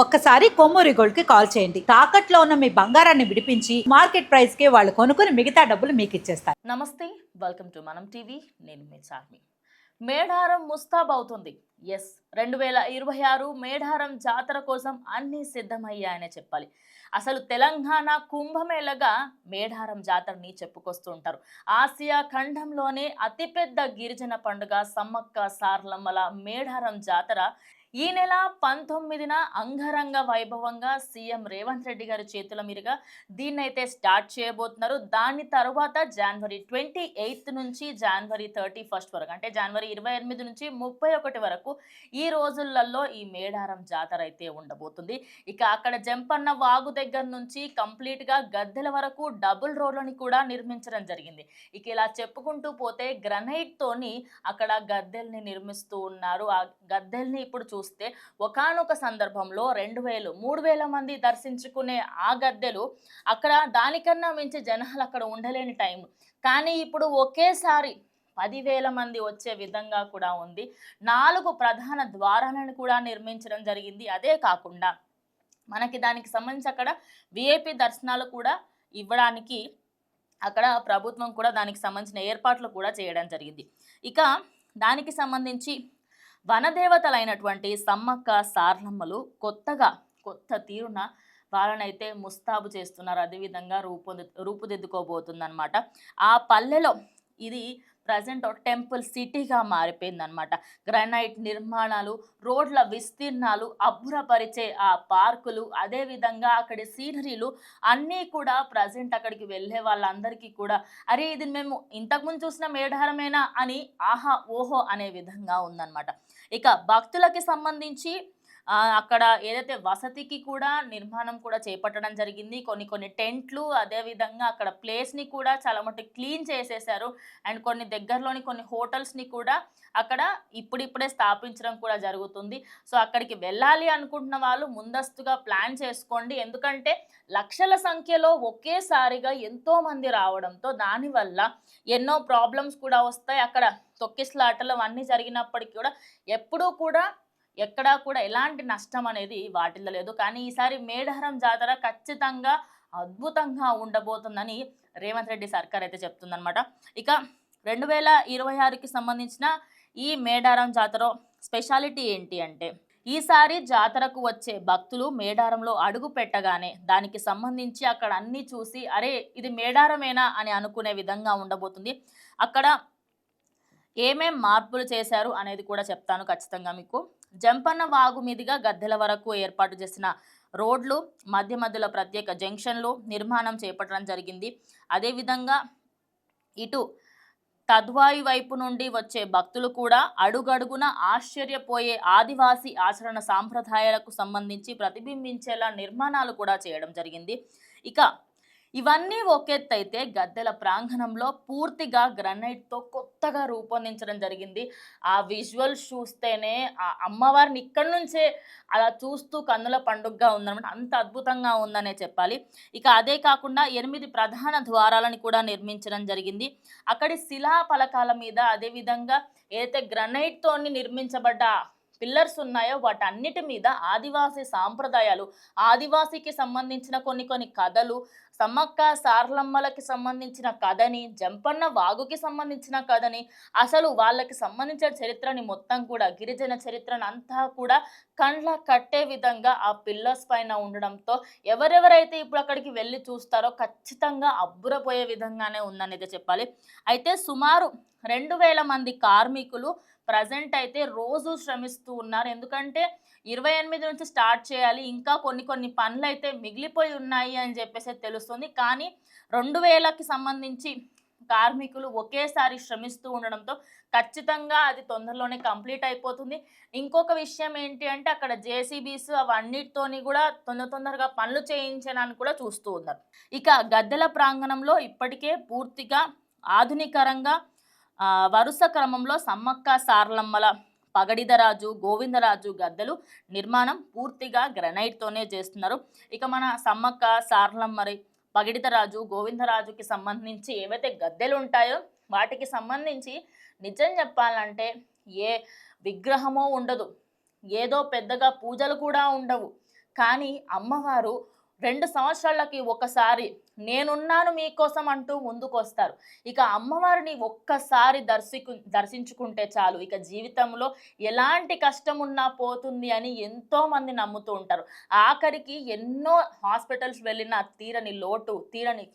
ఒక్కసారి కొమ్మూరి గోల్డ్కి కాల్ చేయండి. తాకట్లో ఉన్న మీ బంగారాన్ని విడిపించి మార్కెట్ ప్రైస్కి వాళ్ళు కొనుక్కుని మిగతా డబ్బులు మీకు ఇచ్చేస్తారు. నమస్తే వెల్కమ్ టు మనం టీవీ. నేను మీ చార్మి మేడారం ముస్తాబ్ అవుతుంది. ఎస్ రెండు వేల ఇరవై ఆరు మేడారం జాతర కోసం అన్నీ సిద్ధమయ్యాయనే చెప్పాలి. అసలు తెలంగాణ కుంభమేళగా మేడారం జాతరని చెప్పుకొస్తూ ఉంటారు ఆసియా ఖండంలోనే అతిపెద్ద గిరిజన పండుగ సమ్మక్క సార్లమ్మల మేడారం జాతర ఈ నెల పంతొమ్మిదిన అంగరంగ వైభవంగా సీఎం రేవంత్ రెడ్డి గారి చేతుల మీదుగా దీన్నైతే స్టార్ట్ చేయబోతున్నారు. దాని తర్వాత జనవరి ట్వంటీ ఎయిత్ నుంచి జనవరి థర్టీ ఫస్ట్ వరకు అంటే జనవరి ఇరవై ఎనిమిది నుంచి ముప్పై ఒకటి వరకు ఈ రోజులలో ఈ మేడారం జాతర అయితే ఉండబోతుంది. ఇక అక్కడ జంపన్న వాగు దగ్గర నుంచి కంప్లీట్గా గద్దెల వరకు డబుల్ రోడ్లని కూడా నిర్మించడం జరిగింది. ఇక ఇలా చెప్పుకుంటూ పోతే గ్రనైట్తోని అక్కడ గద్దెల్ని నిర్మిస్తూ ఉన్నారు. ఆ గద్దెల్ని ఇప్పుడు చూస్తే ఒకానొక సందర్భంలో రెండు వేలు మూడు వేల మంది దర్శించుకునే ఆ గద్దెలు అక్కడ దానికన్నా మించి జనాలు అక్కడ ఉండలేని టైం. కానీ ఇప్పుడు ఒకేసారి పదివేల మంది వచ్చే విధంగా కూడా ఉంది. నాలుగు ప్రధాన ద్వారాలను కూడా నిర్మించడం జరిగింది. అదే కాకుండా మనకి దానికి సంబంధించి అక్కడ విఐపి దర్శనాలు కూడా ఇవ్వడానికి అక్కడ ప్రభుత్వం కూడా దానికి సంబంధించిన ఏర్పాట్లు కూడా చేయడం జరిగింది. ఇక దానికి సంబంధించి వనదేవతలైనటువంటి సమ్మక్క సార్లమ్మలు కొత్తగా కొత్త తీరున వాళ్ళనైతే ముస్తాబు చేస్తున్నారు. అదేవిధంగా రూపొంది రూపుదిద్దుకోబోతుందన్నమాట. ఆ పల్లెలో ఇది ప్రజెంట్ టెంపుల్ సిటీగా మారిపోయిందనమాట గ్రానైట్ నిర్మాణాలు రోడ్ల విస్తీర్ణాలు అబ్బురపరిచే ఆ పార్కులు అదేవిధంగా అక్కడి సీనరీలు అన్నీ కూడా ప్రజెంట్ అక్కడికి వెళ్ళే వాళ్ళందరికీ కూడా అరే ఇది మేము ఇంతకుముందు చూసిన మేడారమేనా అని ఆహా ఓహో అనే విధంగా ఉందన్నమాట. ఇక భక్తులకి సంబంధించి అక్కడ ఏదైతే వసతికి కూడా నిర్మాణం కూడా చేపట్టడం జరిగింది. కొన్ని కొన్ని టెంట్లు అదేవిధంగా అక్కడ ప్లేస్ని కూడా చాలా మటుకు క్లీన్ చేసేసారు. అండ్ కొన్ని దగ్గరలోని కొన్ని హోటల్స్ని కూడా అక్కడ ఇప్పుడిప్పుడే స్థాపించడం కూడా జరుగుతుంది. సో అక్కడికి వెళ్ళాలి అనుకుంటున్న వాళ్ళు ముందస్తుగా ప్లాన్ చేసుకోండి. ఎందుకంటే లక్షల సంఖ్యలో ఒకేసారిగా ఎంతో మంది రావడంతో దానివల్ల ఎన్నో ప్రాబ్లమ్స్ కూడా వస్తాయి. అక్కడ తొక్కిసలాటలు అన్నీ జరిగినప్పటికీ కూడా ఎప్పుడూ కూడా ఎక్కడా కూడా ఎలాంటి నష్టం అనేది వాటిల్లలేదు కానీ ఈసారి మేడారం జాతర ఖచ్చితంగా అద్భుతంగా ఉండబోతుందని రేవంత్ రెడ్డి సర్కార్ అయితే చెప్తుందనమాట ఇక రెండు వేల ఇరవై ఆరుకి సంబంధించిన ఈ మేడారం జాతర స్పెషాలిటీ ఏంటి అంటే ఈసారి జాతరకు వచ్చే భక్తులు మేడారంలో అడుగు పెట్టగానే దానికి సంబంధించి అక్కడ అన్నీ చూసి అరే ఇది మేడారమేనా అని అనుకునే విధంగా ఉండబోతుంది. అక్కడ ఏమేం మార్పులు చేశారు అనేది కూడా చెప్తాను ఖచ్చితంగా మీకు. జంపన్న వాగు మీదుగా గద్దెల వరకు ఏర్పాటు చేసిన రోడ్లు మధ్య మధ్యలో ప్రత్యేక జంక్షన్లు నిర్మాణం చేపట్టడం జరిగింది. అదేవిధంగా ఇటు తద్వాయి వైపు నుండి వచ్చే భక్తులు కూడా అడుగడుగున ఆశ్చర్యపోయే ఆదివాసీ ఆచరణ సాంప్రదాయాలకు సంబంధించి ప్రతిబింబించేలా నిర్మాణాలు కూడా చేయడం జరిగింది. ఇక ఇవన్నీ ఒకెత్తైతే గద్దెల ప్రాంగణంలో పూర్తిగా గ్రనైట్తో కొత్తగా రూపొందించడం జరిగింది. ఆ విజువల్ చూస్తేనే ఆ అమ్మవారిని ఇక్కడి నుంచే అలా చూస్తూ కన్నుల పండుగగా ఉందన్నమాట. అంత అద్భుతంగా ఉందనే చెప్పాలి. ఇక అదే కాకుండా ఎనిమిది ప్రధాన ద్వారాలను కూడా నిర్మించడం జరిగింది. అక్కడి శిలా పలకాల మీద అదేవిధంగా ఏదైతే గ్రనైట్తోని నిర్మించబడ్డ పిల్లర్స్ ఉన్నాయో వాటన్నిటి మీద ఆదివాసీ సాంప్రదాయాలు ఆదివాసీకి సంబంధించిన కొన్ని కొన్ని కథలు సమ్మక్క సార్లమ్మలకి సంబంధించిన కథని జంపన్న వాగుకి సంబంధించిన కథని అసలు వాళ్ళకి సంబంధించిన చరిత్రని మొత్తం కూడా గిరిజన చరిత్రను అంతా కూడా కండ్ల కట్టే విధంగా ఆ పిల్లర్స్ పైన ఉండడంతో ఎవరెవరైతే ఇప్పుడు అక్కడికి వెళ్ళి చూస్తారో ఖచ్చితంగా అబ్బురపోయే విధంగానే ఉందనేది చెప్పాలి. అయితే సుమారు రెండు వేల మంది కార్మికులు ప్రజెంట్ అయితే రోజు శ్రమిస్తూ ఉన్నారు. ఎందుకంటే ఇరవై ఎనిమిది నుంచి స్టార్ట్ చేయాలి. ఇంకా కొన్ని కొన్ని పనులు అయితే మిగిలిపోయి ఉన్నాయి అని చెప్పేసి తెలుస్తుంది. కానీ రెండు వేలకి సంబంధించి కార్మికులు ఒకేసారి శ్రమిస్తూ ఉండడంతో ఖచ్చితంగా అది తొందరలోనే కంప్లీట్ అయిపోతుంది. ఇంకొక విషయం ఏంటి అంటే అక్కడ జేసీబీస్ అవన్నిటితోని కూడా తొందర తొందరగా పనులు చేయించడానికి కూడా చూస్తూ ఉన్నారు. ఇక గద్దెల ప్రాంగణంలో ఇప్పటికే పూర్తిగా ఆధునికరంగా వరుస క్రమంలో సమ్మక్క సారలమ్మల పగడిదరాజు గోవిందరాజు గద్దెలు నిర్మాణం పూర్తిగా గ్రనైట్తోనే చేస్తున్నారు. ఇక మన సమ్మక్క సారలమ్మరి పగిడితరాజు గోవిందరాజుకి సంబంధించి ఏవైతే గద్దెలు ఉంటాయో వాటికి సంబంధించి నిజం చెప్పాలంటే ఏ విగ్రహమో ఉండదు. ఏదో పెద్దగా పూజలు కూడా ఉండవు. కానీ అమ్మవారు రెండు సంవత్సరాలకి ఒకసారి నేనున్నాను మీకోసం అంటూ ముందుకొస్తారు. ఇక అమ్మవారిని ఒక్కసారి దర్శికు దర్శించుకుంటే చాలు. ఇక జీవితంలో ఎలాంటి కష్టం ఉన్నా పోతుంది అని ఎంతో మంది నమ్ముతూ ఉంటారు. ఆఖరికి ఎన్నో హాస్పిటల్స్ వెళ్ళిన తీరని లోటు తీరని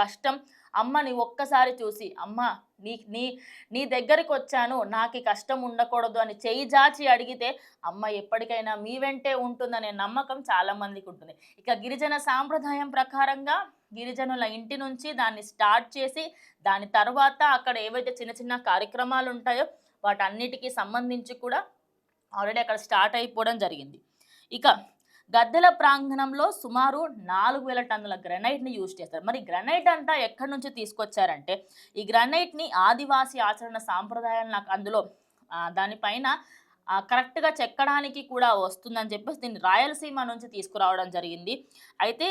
కష్టం అమ్మని ఒక్కసారి చూసి అమ్మ నీ నీ నీ దగ్గరికి వచ్చాను నాకు కష్టం ఉండకూడదు అని చేయి జాచి అడిగితే అమ్మ ఎప్పటికైనా మీ వెంటే ఉంటుందనే నమ్మకం చాలా మందికి ఉంటుంది. ఇక గిరిజన సాంప్రదాయం ప్రకారంగా గిరిజనుల ఇంటి నుంచి దాన్ని స్టార్ట్ చేసి దాని తర్వాత అక్కడ ఏవైతే చిన్న చిన్న కార్యక్రమాలు ఉంటాయో వాటన్నిటికీ సంబంధించి కూడా ఆల్రెడీ అక్కడ స్టార్ట్ అయిపోవడం జరిగింది. ఇక గద్దెల ప్రాంగణంలో సుమారు నాలుగు వేల టన్నుల గ్రనైట్ని యూజ్ చేస్తారు. మరి గ్రనైట్ అంతా ఎక్కడి నుంచి తీసుకొచ్చారంటే ఈ గ్రనైట్ని ఆదివాసీ ఆచరణ సాంప్రదాయాలు నాకు అందులో దానిపైన కరెక్ట్గా చెక్కడానికి కూడా వస్తుందని చెప్పేసి దీన్ని రాయలసీమ నుంచి తీసుకురావడం జరిగింది. అయితే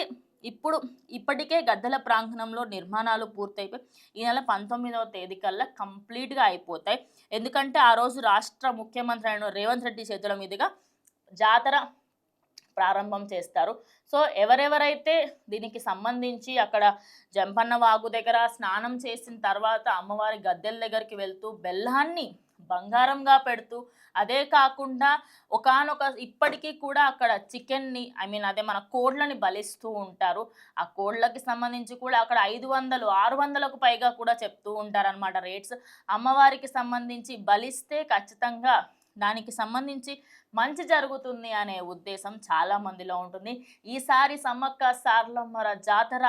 ఇప్పుడు ఇప్పటికే గద్దెల ప్రాంగణంలో నిర్మాణాలు పూర్తయిపోయి ఈ నెల పంతొమ్మిదవ తేదీ కల్లా కంప్లీట్గా అయిపోతాయి. ఎందుకంటే ఆ రోజు రాష్ట్ర ముఖ్యమంత్రి అయిన రేవంత్ రెడ్డి చేతుల మీదుగా జాతర ప్రారంభం చేస్తారు. సో ఎవరెవరైతే దీనికి సంబంధించి అక్కడ జంపన్న వాగు దగ్గర స్నానం చేసిన తర్వాత అమ్మవారి గద్దెల దగ్గరికి వెళ్తూ బెల్లాన్ని బంగారంగా పెడుతూ అదే కాకుండా ఒకానొక ఇప్పటికీ కూడా అక్కడ చికెన్ని ఐ మీన్ అదే మన కోడ్లని బలిస్తూ ఉంటారు. ఆ కోడ్లకి సంబంధించి కూడా అక్కడ ఐదు వందలు ఆరు వందలకు పైగా కూడా చెప్తూ ఉంటారనమాట రేట్స్. అమ్మవారికి సంబంధించి బలిస్తే ఖచ్చితంగా దానికి సంబంధించి మంచి జరుగుతుంది అనే ఉద్దేశం చాలా మందిలో ఉంటుంది. ఈసారి సమ్మక్క సార్లమ్మర జాతర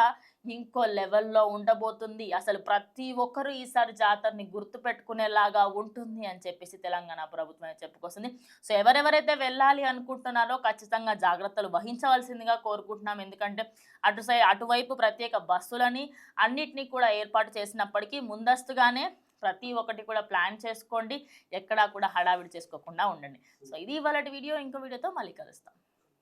ఇంకో లెవెల్లో ఉండబోతుంది. అసలు ప్రతి ఒక్కరూ ఈసారి జాతరని గుర్తుపెట్టుకునేలాగా ఉంటుంది అని చెప్పేసి తెలంగాణ ప్రభుత్వం చెప్పుకొస్తుంది. సో ఎవరెవరైతే వెళ్ళాలి అనుకుంటున్నారో ఖచ్చితంగా జాగ్రత్తలు వహించవలసిందిగా కోరుకుంటున్నాం. ఎందుకంటే అటు సై అటువైపు ప్రత్యేక బస్సులని అన్నిటినీ కూడా ఏర్పాటు చేసినప్పటికీ ముందస్తుగానే ప్రతి ఒక్కటి కూడా ప్లాన్ చేసుకోండి. ఎక్కడా కూడా హడావిడి చేసుకోకుండా ఉండండి. సో ఇది ఇవాళ వీడియో. ఇంకో వీడియోతో మళ్ళీ కలుస్తాం.